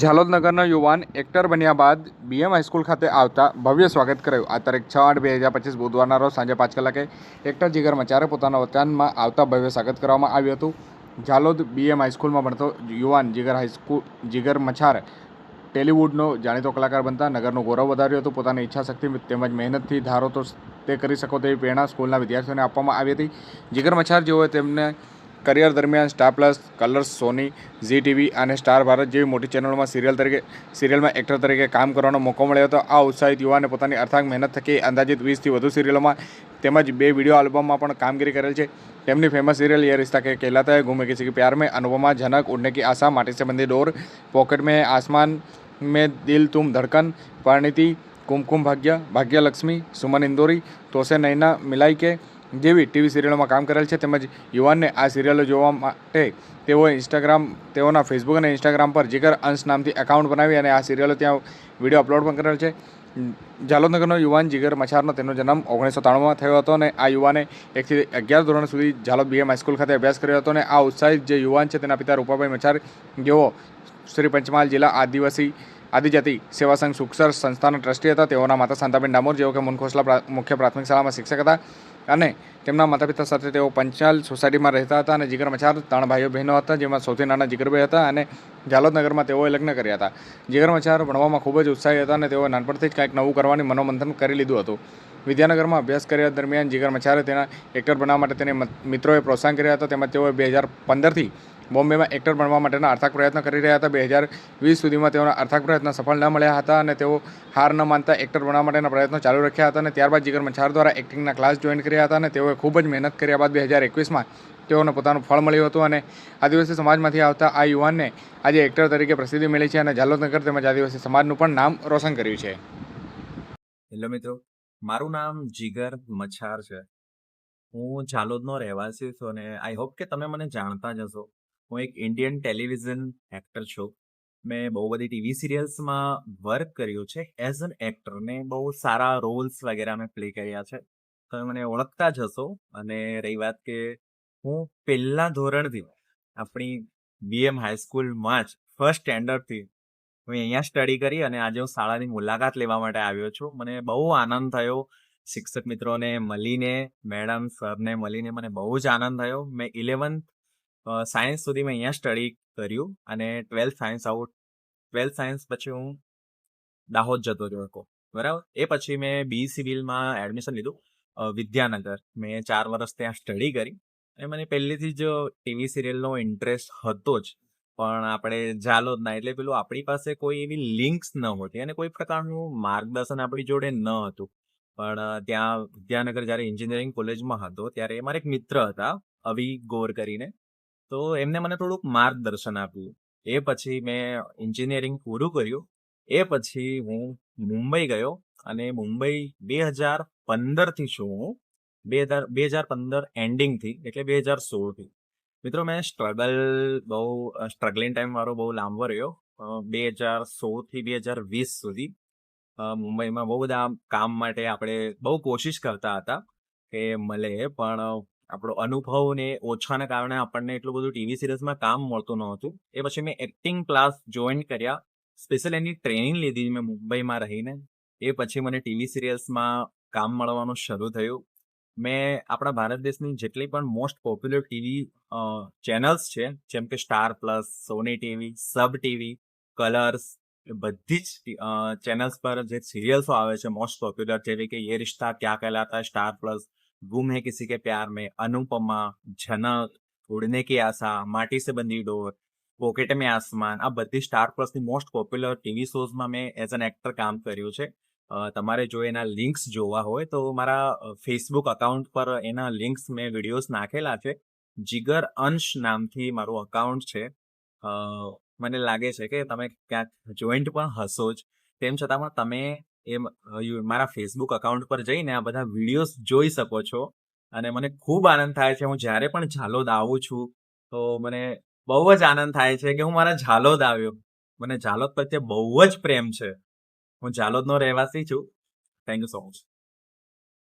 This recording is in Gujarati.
ઝાલોદ નગરનો યુવાન એક્ટર બન્યા બાદ બીએમ હાઈસ્કૂલ ખાતે આવતા ભવ્ય સ્વાગત કરાયું. આ તારીખ છ આઠ બે હજાર પચીસ બુધવારના રોજ સાંજે પાંચ કલાકે એક્ટર જીગર મચારે પોતાના વતનમાં આવતા ભવ્ય સ્વાગત કરવામાં આવ્યું હતું. ઝાલોદ બીએમ હાઈસ્કૂલમાં ભણતો યુવાન જીગર હાઈસ્કૂલ, જીગર મછાર ટેલિવૂડનો જાણીતો કલાકાર બનતા નગરનું ગૌરવ વધાર્યું હતું. પોતાની ઈચ્છાશક્તિ તેમજ મહેનતથી ધારો તો તે કરી શકો તેવી પ્રેરણા સ્કૂલના વિદ્યાર્થીઓને આપવામાં આવી હતી. જીગર મછાર જેઓએ તેમને કરિયર દરમિયાન Star Plus, Colors Sony, Zee TV અને સ્ટાર ભારત જેવી મોટી ચેનલોમાં સિરિયલ તરીકે, સિરિયલમાં એક્ટર તરીકે કામ કરવાનો મોકો મળ્યો હતો. આ ઉત્સાહિત યુવાને પોતાની અર્થાંગ મહેનત થકી અંદાજિત વીસથી વધુ સિરિયલોમાં તેમજ બે વીડિયો આલ્બમમાં પણ કામગીરી કરેલ છે. તેમની ફેમસ સિરિયલ યે રિશ્તા કે કહેલાતા હે ગુમે કિસી કે પ્યાર મેં, અનુપમા ઝનક ઉડને કી આશા, માટી સે બંધી ડોર પોકેટ મેં, આસમાન મેં, દિલ તુમ ધડકન, પરિણીતિ, કુમકુમ ભાગ્ય, ભાગ્યલક્ષ્મી, સુમન ઇન્દોરી તોસે નૈના, મિલાઈ કે જેવી ટીવી સિરિયલોમાં કામ કરેલ છે. તેમજ યુવાનને આ સિરિયલો જોવા માટે તેઓએ ઇન્સ્ટાગ્રામ તેઓના ફેસબુક અને ઇન્સ્ટાગ્રામ પર જીગર અંશ નામથી એકાઉન્ટ બનાવી અને આ સિરિયલો ત્યાં વીડિયો અપલોડ પણ કરેલ છે. જાલોદનગરનો યુવાન જીગર મછારનો તેનો જન્મ ઓગણીસો ત્રાણુંમાં થયો હતો અને આ યુવાને એકથી અગિયાર ધોરણ સુધી ઝાલોદ બીએમ હાઈસ્કૂલ ખાતે અભ્યાસ કર્યો હતો અને આ ઉત્સાહિત જે યુવાન છે તેના પિતા રૂપાભાઈ મછાર જેઓ શ્રી પંચમહાલ જિલ્લા આદિવાસી આદિજાતિ સેવા સંઘ સુખસર સંસ્થાના ટ્રસ્ટી હતા. તેઓના માતા શાંતાબેન ડામોર, જેઓ કે મુનખોસલા મુખ્ય પ્રાથમિક શાળામાં શિક્ષક હતા અને તેમના માતા પિતા સાથે તેઓ પંચાલ સોસાયટીમાં રહેતા હતા અને જીગર મચાર ત્રણ ભાઈઓ બહેનો હતા, જેમાં સૌથી નાના જીગરભાઈ હતા અને જાલોદનગરમાં તેઓએ લગ્ન કર્યા હતા. જીગર મચાર ભણવામાં ખૂબ જ ઉત્સાહી હતા અને તેઓ નાનપણથી જ કંઈક નવું કરવાની મનોમંથન કરી લીધું હતું. વિદ્યાનગરમાં અભ્યાસ કર્યા દરમિયાન જીગર મચારે તેના એક્ટર બનવા માટે તેને મિત્રોએ પ્રોત્સાહન કર્યા હતા. તેમજ તેઓએ બે હજાર પંદરથી બોમ્બેમાં એક્ટર બનવા માટેના અર્થાક પ્રયત્ન કરી રહ્યા હતા. બે હજાર વીસ સુધીમાં તેઓના અર્થાક પ્રયત્ન સફળ ન મળ્યા હતા અને તેઓ હાર ન માનતા એક્ટર બનવા માટેના પ્રયત્નો ચાલુ રાખ્યા હતા અને ત્યારબાદ જીગર મછાર દ્વારા એક્ટિંગના ક્લાસ જોઈન કર્યા હતા અને તેઓએ ખૂબ જ મહેનત કર્યા બાદ બે હજાર એકવીસમાં તેઓને પોતાનું ફળ મળ્યું હતું અને આદિવાસી સમાજમાંથી આવતા આ યુવાનને આજે એક્ટર તરીકે પ્રસિદ્ધિ મળી છે અને જાલોદનગર તેમજ આદિવાસી સમાજનું પણ નામ રોશન કર્યું છે. હેલો મિત્રો. મારું નામ જીગર મચ્છાર છે. હું ઝાલોદનો રહેવાસી છું અને આઈ હોપ કે તમે મને જાણતા જ હશો. હું એક ઇન્ડિયન ટેલિવિઝન એક્ટર છું. મેં બહુ બધી ટીવી સિરિયલ્સમાં વર્ક કર્યું છે. એઝ એન એક્ટર ને બહુ સારા રોલ્સ વગેરે મેં પ્લે કર્યા છે. તમે મને ઓળખતા જ હશો અને રહી વાત કે હું પહેલા ધોરણથી, આપણી બીએમ હાઈસ્કૂલમાં જ ફર્સ્ટ સ્ટેન્ડર્ડથી હું અહીંયા સ્ટડી કરી અને આજે હું શાળાની મુલાકાત લેવા માટે આવ્યો છું. મને બહુ આનંદ થયો. શિક્ષક મિત્રોને મળીને મેડમ સરને મળીને મને બહુ જ આનંદ થયો. મેં ઇલેવન્થ સાયન્સ સુધી મેં અહીંયા સ્ટડી કર્યું અને twelfth science out twelfth science પછી હું દાહોદ જતો રહ્યો બરાબર? એ પછી મેં બી સિવિલમાં એડમિશન લીધું વિદ્યાનગર. મેં ચાર વર્ષ ત્યાં સ્ટડી કરી અને મને પહેલેથી જ ટીવી સિરિયલનો ઇન્ટરેસ્ટ હતો જ. પણ આપણે ઝાલોદ ના. એટલે પેલું આપણી પાસે કોઈ એવી લિંક્સ ન હોતી અને કોઈ પ્રકારનું માર્ગદર્શન આપણી જોડે ન હતું. પણ ત્યાં, વિદ્યાનગર જ્યારે એન્જિનિયરિંગ કોલેજમાં હતો, ત્યારે મારા એક મિત્ર હતા, અવિ ગોર કરીને. તો એમને મને થોડુંક માર્ગદર્શન આપ્યું. એ પછી મેં એન્જિનિયરિંગ પૂરું કર્યું. એ પછી હું મુંબઈ ગયો અને મુંબઈ બે હજાર પંદરથી છું હું? બે હજાર બે હજાર પંદર એન્ડિંગથી એટલે બે હજાર સોળથી. મિત્રો, મેં સ્ટ્રગલ બહુ સ્ટ્રગલિંગ ટાઈમ મારો બહુ લાંબો રહ્યો. બે હજાર સોળથી બે હજાર વીસ સુધી. મુંબઈમાં બહુ બધા કામ માટે આપણે બહુ કોશિશ કરતા હતા કે મળે, પણ આપણો અનુભવ ને ઓછાના કારણે આપણને એટલું બધું ટીવી સિરિયલ્સમાં કામ મળતું નહોતું. એ પછી મેં એક્ટિંગ ક્લાસ જોઈન કર્યા. સ્પેશિયલ એની ટ્રેનિંગ લીધી મેં મુંબઈમાં રહીને. એ પછી મને ટીવી સિરિયલ્સમાં કામ મળવાનું શરૂ થયું. મેં આપણા ભારત દેશની જેટલી પણ મોસ્ટ પોપ્યુલર ટીવી ચેનલ્સ છે, જેમ કે Star Plus Sony TV Sab TV Colors બધી જ ચેનલ્સ પર જે સિરિયલ્સો આવે છે મોસ્ટ પોપ્યુલર જેવી કે યે રિશ્તા ક્યાં કહેલાતા સ્ટાર પ્લસ ગુમ હે કિસી કે પ્યાર મેં, અનુપમા, જનક, ઉડને કી આશા, માટી સે બંધી ડોર, પોકેટ મેં આસમાન, આ બધી સ્ટાર પ્લસની મોસ્ટ પોપ્યુલર ટીવી શોઝમાં મેં એઝ એન એક્ટર કામ કર્યું છે. તમારે જો એના લિંક્સ જોવા હોય તો મારા ફેસબુક અકાઉન્ટ પર એના લિંક્સ મેં વિડીયોઝ નાખેલા છે. જીગર અંશ નામથી મારું અકાઉન્ટ છે. મને લાગે છે કે તમે ક્યાંક જોઈન્ટ પણ હશો જ. તેમ છતાં પણ તમે એ મારા ફેસબુક અકાઉન્ટ પર જઈને આ બધા વિડીયોઝ જોઈ શકો છો. અને મને ખૂબ આનંદ થાય છે. હું જ્યારે પણ ઝાલોદ આવું છું, તો મને બહુ જ આનંદ થાય છે કે હું મારા ઝાલોદ આવ્યો. મને ઝાલોદ પ્રત્યે બહુ જ પ્રેમ છે. હું ઝાલોદનો રહેવાસી છું. Thank you so much